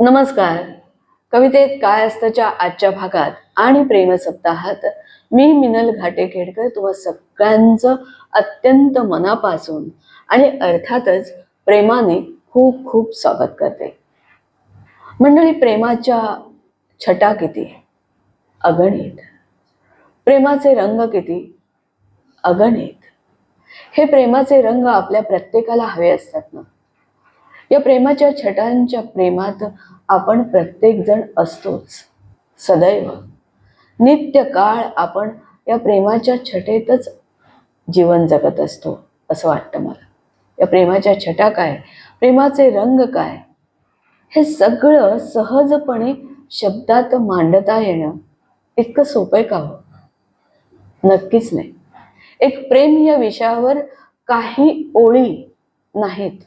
नमस्कार. कवितेत काय असतंच्या आजच्या भागात आणि प्रेम सप्ताहात? मी मिनल घाटे खेडकर तुम्हा सगळ्यांचं अत्यंत मनापासून आणि अर्थातच प्रेमाने खूप खूप स्वागत करते. मंडळी प्रेमाच्या छटा किती? अगणित. प्रेमाचे रंग किती? अगणित. हे प्रेमाचे रंग आपल्या प्रत्येकाला हवे असतात ना. या प्रेमाच्या छटांच्या प्रेमात आपण प्रत्येकजण असतोच. सदैव. नित्य काळ आपण या प्रेमाच्या छटेतच जीवन जगत असतो असं वाटतं मला. या प्रेमाच्या छटा काय? प्रेमाचे रंग काय? हे सगळं सहजपणे शब्दात मांडता येणं इतकं सोपं का हो? नक्कीच नाही. एक प्रेम या विषयावर काही ओळी नाहीत.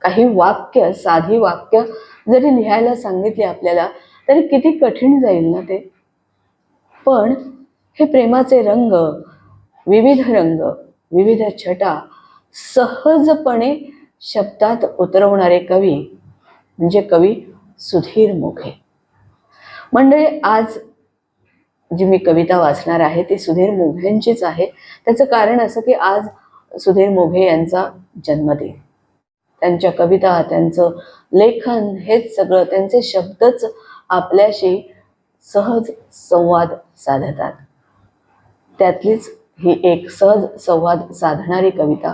काही वाक्य साधी वाक्य जरी लिहायला सांगितली आपल्याला तरी किती कठीण जाईल ना ते? पण हे प्रेमाचे रंग विविध रंग विविध छटा सहजपणे शब्दात उतरवणारे कवी म्हणजे कवी सुधीर मोघे. मंडळी आज जी मी कविता वाचणार आहे ती सुधीर मोघेंचीच आहे. त्याचं कारण असं की आज सुधीर मोघे यांचा जन्मदिन. त्यांच्या कविता त्यांचं लेखन हेच सगळं त्यांचे शब्दच आपल्याशी सहज संवाद साधतात. त्यातलीच ही एक सहज संवाद साधणारी कविता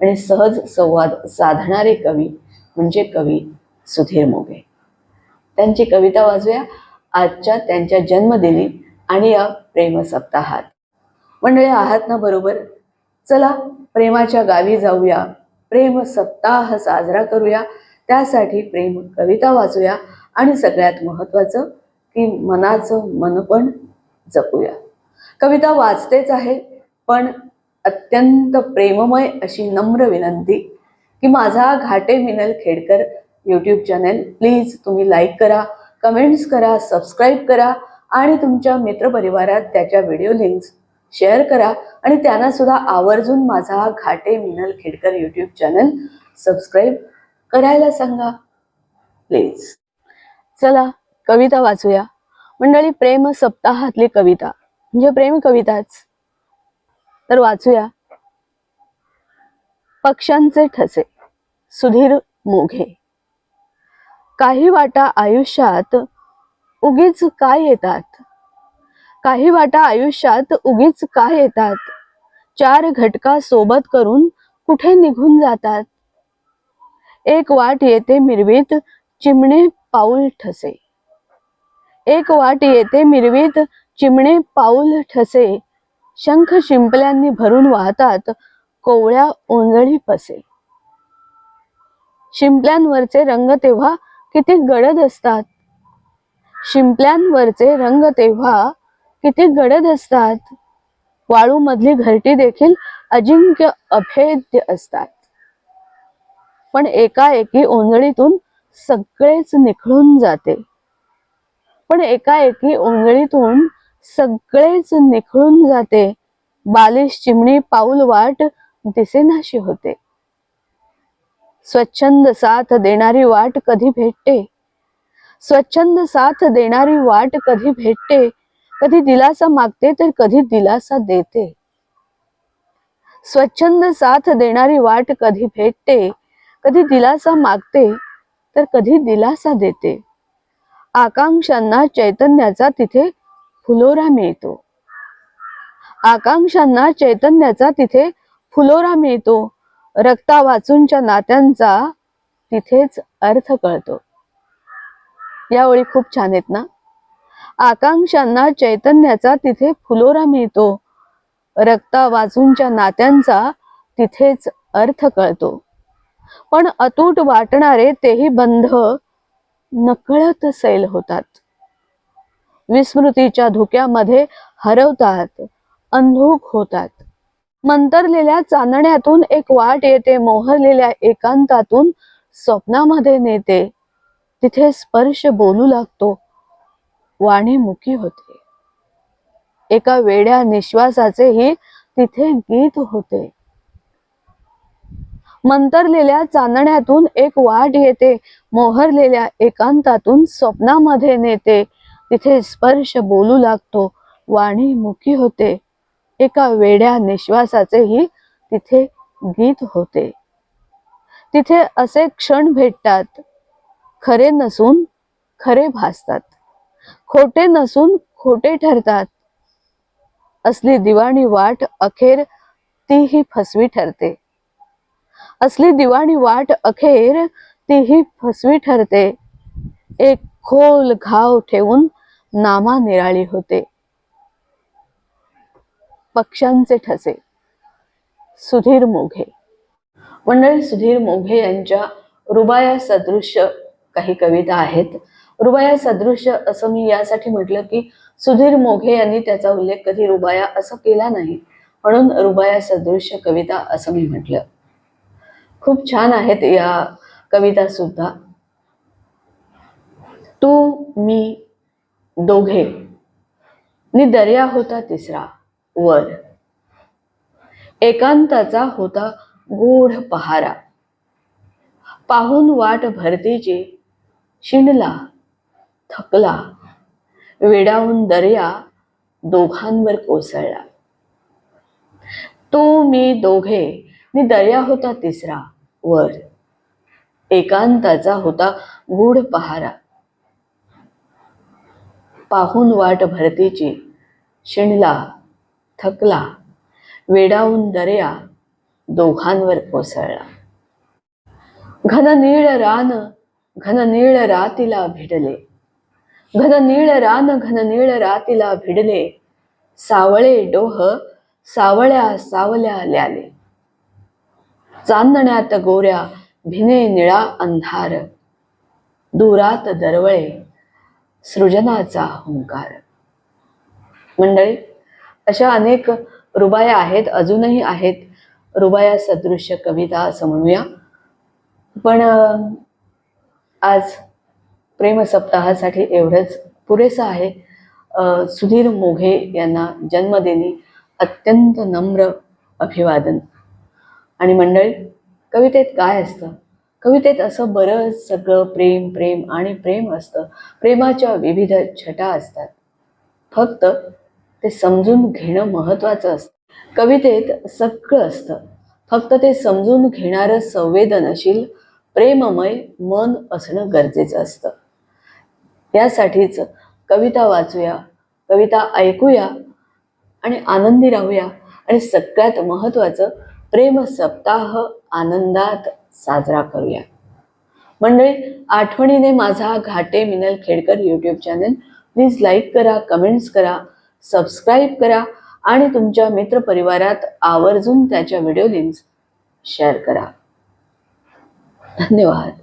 आणि सहज संवाद साधणारे कवी म्हणजे कवी सुधीर मोगे. त्यांची कविता वाजूया. आजच्या त्यांच्या जन्मदिनी आणि या प्रेम सप्ताहात. मंडळी आहात ना बरोबर चला प्रेमाच्या गावी जाऊया. प्रेम सप्ताह साजरा करूया. त्यासाठी प्रेम कविता वाचूया आणि सगळ्यात महत्त्वाचं की मनाचं मन पण जपूया. कविता वाचतेच आहे पण अत्यंत प्रेममय अशी नम्र विनंती की माझा Ghate Minal Khedkar YouTube channel please तुम्ही लाईक करा कमेंट्स करा सबस्क्राईब करा आणि तुमच्या मित्रपरिवारात त्याच्या व्हिडिओ लिंक्स शेअर करा आणि त्यांना सुद्धा आवर्जून माझा Ghate Minal Khedkar YouTube channel subscribe करायला सांगा. प्लीज चला कविता वाचूया. मंडळी प्रेम सप्ताहातली कविता. म्हणजे प्रेम कविताच. तर वाचूया. पक्ष्यांचे ठसे. सुधीर मोघे. काही वाटा आयुष्यात उगीच काय येतात? काही वाटा आयुष्यात उगीच का येतात? चार घटका सोबत करून कुठे निघून जातात? एक वाट येते मिरवीत चिमणे पाऊल ठसे. एक वाट येते मिरवीत चिमणे पाऊल ठसे. शंख शिंपल्यांनी भरून वाहतात कोवळ्या ओंजळी पसे. शिंपल्यांवरचे रंग तेव्हा किती गडद असतात? शिंपल्यांवरचे रंग तेव्हा किती गडद असतात. वाळू मधली घरटी देखील अजिंक्य अभेद्य असतात. पण एकाएकी ओंजळीतून सगळेच निखळून जाते. पण एकाएकी ओंजळीतून सगळेच निखळून जाते. बालिश चिमणी पाऊल वाट दिसेनाशी होते. स्वच्छंद साथ देणारी वाट कधी भेटते? स्वच्छंद साथ देणारी वाट कधी भेटते? कधी दिलासा मागते तर कधी दिलासा देते. स्वच्छंद साथ देणारी वाट कधी भेटते कधी दिलासा मागते तर कधी दिलासा देते. आकांक्षांना चैतन्याचा तिथे फुलोरा मिळतो. आकांक्षांना चैतन्याचा तिथे फुलोरा मिळतो. रक्ता वाचूंच्या नात्यांचा तिथेच अर्थ कळतो. या ओळी खूप छान आहेत ना? आकांक्षांना चैतन्याचा तिथे फुलोरा मिळतो. रक्ता वाजूंच्या नात्यांचा तिथेच अर्थ कळतो. पण अतूट वाटणारे तेही बंध नकळत सैल होतात. विस्मृतीच्या धुक्यामध्ये हरवतात अंधूक होतात. मंतरलेल्या चांदण्यातून एक वाट येते मोहरलेल्या एकांतातून स्वप्नामध्ये नेते. तिथे स्पर्श बोलू लागतो. वाणी मुकी होते. एका वेड्या निश्वासाचेही तिथे गीत होते. मंतरलेल्या चांदण्यातून एक वाट येते मोहरलेल्या एकांतातून स्वप्नामध्ये नेते. तिथे स्पर्श बोलू लागतो वाणी मुखी होते. एका वेड्या निश्वासाचेही तिथे गीत होते. तिथे असे क्षण भेटतात खरे नसून खरे भासतात. खोटे नसून खोटे ठरतात. असली दिवाणी वाट अखेर तीही फसवी ठरते. असली दिवाणी वाट अखेर तीही फसवी ठरते. एक खोल घाव ठेवून नामा निराळी होते. पक्ष्यांचे ठसे. सुधीर मोघे. मंडळी सुधीर मोघे यांच्या रुबाया सदृश्य काही कविता आहेत. रुबाया सदृश्य असं मी यासाठी म्हटलं की सुधीर मोघे यांनी त्याचा उल्लेख कधी रुबाया असं केला नाही. म्हणून रुबाया सदृश्य कविता असं मी म्हटलं. खूप छान आहेत या कविता सुद्धा. तू मी दोघे. नि दर्या होता तिसरा वर. एकांताचा होता गूढ पहारा. पाहून वाट भरतीची शिणला. थकला. वेडावून दर्या दोघांवर कोसळला. तो मी दोघे मी दर्या होता तिसरा वर. एकांताचा होता गूढ पहारा. पाहून वाट भरतीची शिणला थकला. वेडावून दर्या दोघांवर कोसळला. घन नीळ रान घन नीळ रातीला भिडले. घन नीळ रान घन नीळ रातीला भिडले सावळे डोह सावळ्या सावल्या ल्याले चांदण्यात गोऱ्या भिने निळा अंधार दुरात दरवळे सृजनाचा हुंकार मंडळी अशा अनेक रुबाया आहेत अजूनही आहेत रुबाया सदृश्य कविता असं म्हणूया पण आज प्रेम सप्ताहासाठी एवढंच पुरेसं आहे. सुधीर मोघे यांना जन्मदिनी अत्यंत नम्र अभिवादन. आणि मंडळी कवितेत काय असतं? कवितेत असं बरंच सगळं प्रेम प्रेम आणि प्रेम असतं. प्रेमाच्या विविध छटा असतात. फक्त ते समजून घेणं महत्त्वाचं असतं. कवितेत सगळं असतं. फक्त ते समजून घेणारं संवेदनशील प्रेममय मन असणं गरजेचं असतं. यासाठीच कविता वाचूया कविता ऐकूया आणि आनंदी राहूया. आणि सगळ्यात महत्त्वाचं प्रेम सप्ताह आनंदात साजरा करूया. मंडळी आठवणीने माझा Ghate Minal Khedkar YouTube channel please like करा कमेंट्स करा सबस्क्राईब करा आणि तुमच्या मित्रपरिवारात आवर्जून त्याच्या व्हिडिओ लिंक्स शेअर करा. धन्यवाद.